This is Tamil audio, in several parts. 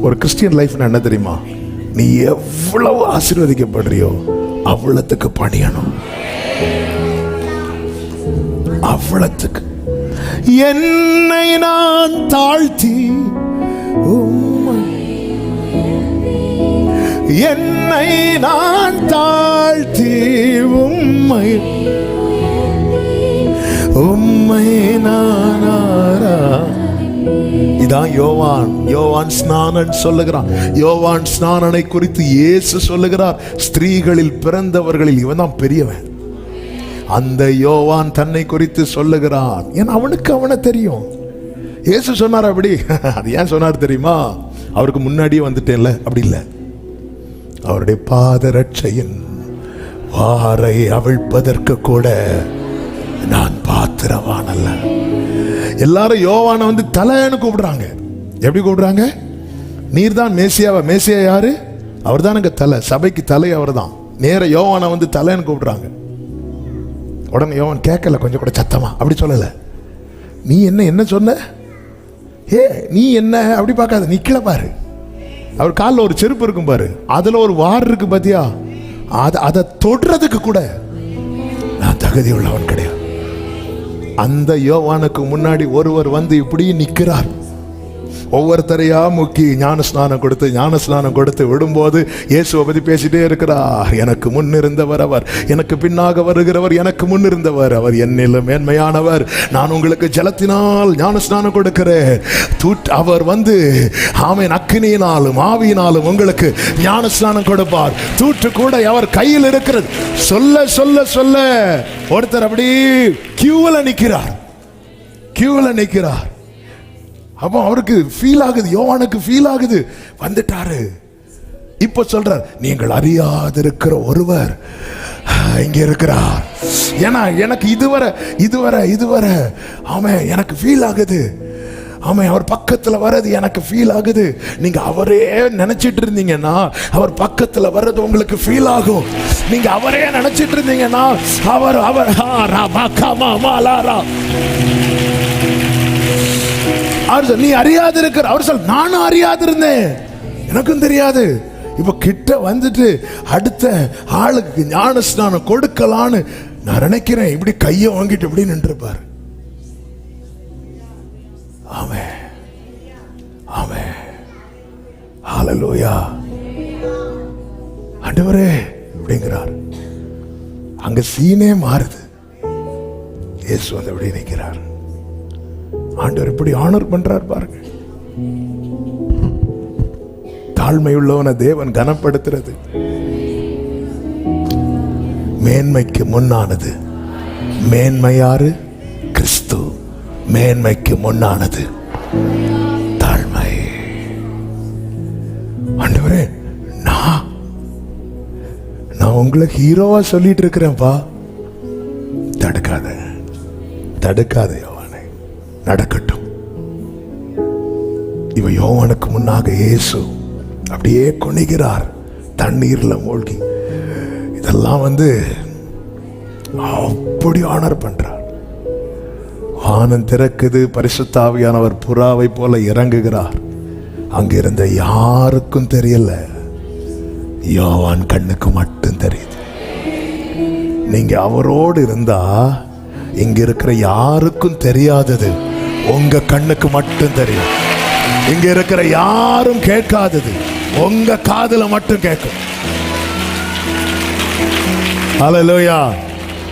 ஒரு கிறிஸ்டியன் லைஃப்னா என்ன தெரியுமா? நீ எவ்வளவு ஆசீர்வதிக்கப்படுறியோ அவ்வளத்துக்கு பணியணும். அவ்வளத்துக்கு. என்னை நான் தாழ்த்தி என்னை நான் தாழ்த்தி உம்மை. உம்மை நான் இதான் யோவான் யோவான் ஸ்நானன் சொல்லுகிறான். யோவான் ஸ்நானனை குறித்து இயேசு சொல்லுகிறார். ஸ்திரீகளில் பிறந்தவர்களில் இவன் தான் பெரியவன். அந்த யோவான் தன்னை குறித்து சொல்லுகிறான். ஏன்னா அவனுக்கு அவனை தெரியும். இயேசு சொன்னார் அப்படி. அது ஏன் சொன்னார் தெரியுமா? அவருக்கு முன்னாடியே வந்துட்டேன்ல. அப்படி இல்லை. அவருடைய பாதரட்சையின் வாரை அவிழ்ப்பதற்கு கூட நான் பாத்திரவான் அல்ல எல்லாரும் யோவானை வந்து தலைன்னு கூப்பிடுறாங்க. எப்படி கூப்பிடுறாங்க? நீர் தான் மேசியாவா மேசியா யாரு? அவர் தான் தலை. சபைக்கு தலை அவர் தான் நேர யோவானை வந்து தலைன்னு கூப்பிடுறாங்க. உடனே யோவான் கேட்கல கொஞ்சம் கூட சத்தமா. அப்படி சொல்லலை. நீ என்ன என்ன சொன்ன? ஏ நீ என்ன? அப்படி பார்க்காத. நீ கீழே பாரு. அவர் காலில் ஒரு செருப்பு இருக்கும் பாரு. அதில் ஒரு வார் இருக்கு பாத்தியா? அதை அதை தொடுறதுக்கு கூட நான் தகுதி உள்ளவன் கிடையாது. அந்த யோவானுக்கு முன்னாடி ஒருவர் வந்து இப்படி நிற்கிறார். ஒவ்வொருத்தரையா முக்கி ஞான ஸ்நானம் கொடுத்து ஞான ஸ்நானம் கொடுத்து விடும்போது இயேசுவை பற்றி பேசிட்டே இருக்கிறார். எனக்கு முன் இருந்தவர் அவர் எனக்கு பின்னாக வருகிறவர் எனக்கு முன் இருந்தவர் அவர். என்னிலும் மேன்மையானவர். நான் உங்களுக்கு ஜலத்தினால் ஞான ஸ்நானம் கொடுக்கிறேன் அவர் வந்து ஆமேன் அக்கினியினாலும் ஆவியினாலும் உங்களுக்கு ஞான ஸ்நானம் கொடுப்பார். தூற்று கூட அவர் கையில் இருக்கிறது. சொல்ல சொல்ல சொல்ல. ஒருத்தர் அப்படி கியூவில் நிற்கிறார் கியூவில் நிற்கிறார் அப்போ அவருக்கு ஃபீல் ஆகுது யோவானுக்கு ஃபீல் ஆகுது. வந்துட்டாரு. இப்போ சொல்றார் நீங்கள் அறியாதிருக்கிற ஒருவர் இங்க இருக்கிறார். ஏன்னா எனக்கு இதுவரை இதுவரை இதுவரை ஆமாம் எனக்கு ஃபீல் ஆகுது. ஆமாம் அவர் பக்கத்தில் வர்றது எனக்கு ஃபீல் ஆகுது. நீங்கள் அவரே நினச்சிட்டு இருந்தீங்கன்னா அவர் பக்கத்தில் வர்றது உங்களுக்கு ஃபீல் ஆகும். நீங்கள் அவரே நினச்சிட்டு இருந்தீங்கன்னா அவர் அவர் ஹா, ரா, மா கா, மா, மா, லா, ரா. அவர் சொல், நீ அறியாது இருக்கிற அவர் சொல் நானும் அறியாது இருந்தேன் எனக்கும் தெரியாது. இப்ப கிட்ட வந்துட்டு அடுத்த ஆளுக்கு ஞான ஸ்நானம் கொடுக்கலான்னு நான் நினைக்கிறேன். இப்படி கையை வாங்கிட்டு இப்படி நின்றுப்பார். ஆமே ஆமே ஹalleluya. ஆண்டவரே அப்படிங்கிறார் அங்க சீனே மாறுது. இயேசு வந்து அப்படி நிற்கிறார். ஆண்டவர் எப்படி ஆனர் பண்றார் பாருங்க தாழ்மை உள்ளவனை தேவன் கனப்படுத்துறது. மேன்மைக்கு முன்னானது. மேன்மையாறு கிறிஸ்து. மேன்மைக்கு முன்னானது. தாழ்மை. ஆண்டவரே நான் நான் உங்களை ஹீரோவா சொல்லிட்டு இருக்கிறேன்ப்பா தடுக்காத. தடுக்காத. நடக்கட்டும். இவ யோவனுக்கு முன்னாக இயேசு அப்படியே குனிகிறார். தண்ணீர்ல மூழ்கி. இதெல்லாம் வந்து அப்படி ஆனர் பண்ணுறார் ஆனந்த் திறக்குது பரிசுத்தாவியானவர் புறாவை போல இறங்குகிறார். அங்கிருந்த யாருக்கும் தெரியல. யோவான் கண்ணுக்கு மட்டும் தெரியுது. நீங்க அவரோடு இருந்தா இங்க இருக்கிற யாருக்கும் தெரியாதது. உங்க கண்ணுக்கு மட்டும் தெரியும். இங்க இருக்கிற யாரும் கேட்காதது. உங்க காதுல மட்டும் கேட்கும். ஹalleluya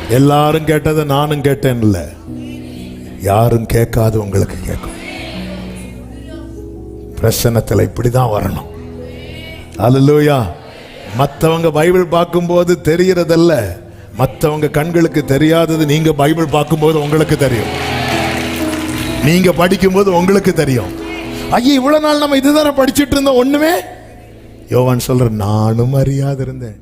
எல்லாரும் கேட்டதை நானும் கேட்டேன் இல்ல யாரும் கேட்காது உங்களுக்கு கேட்கும். பிரசன்னத்தில் இப்படிதான் வரணும். அலலூயா மற்றவங்க பைபிள் பார்க்கும்போது தெரியறதல்ல மற்றவங்க கண்களுக்கு தெரியாதது நீங்க பைபிள் பார்க்கும்போது உங்களுக்கு தெரியும். நீங்க படிக்கும்போது உங்களுக்கு தெரியும். ஐயா இவ்வளவு நாள் நம்ம இதுதானே படிச்சிட்டு இருந்தோம் ஒண்ணுமே? யோவான் சொல்ற நானும் அறியாது இருந்தேன்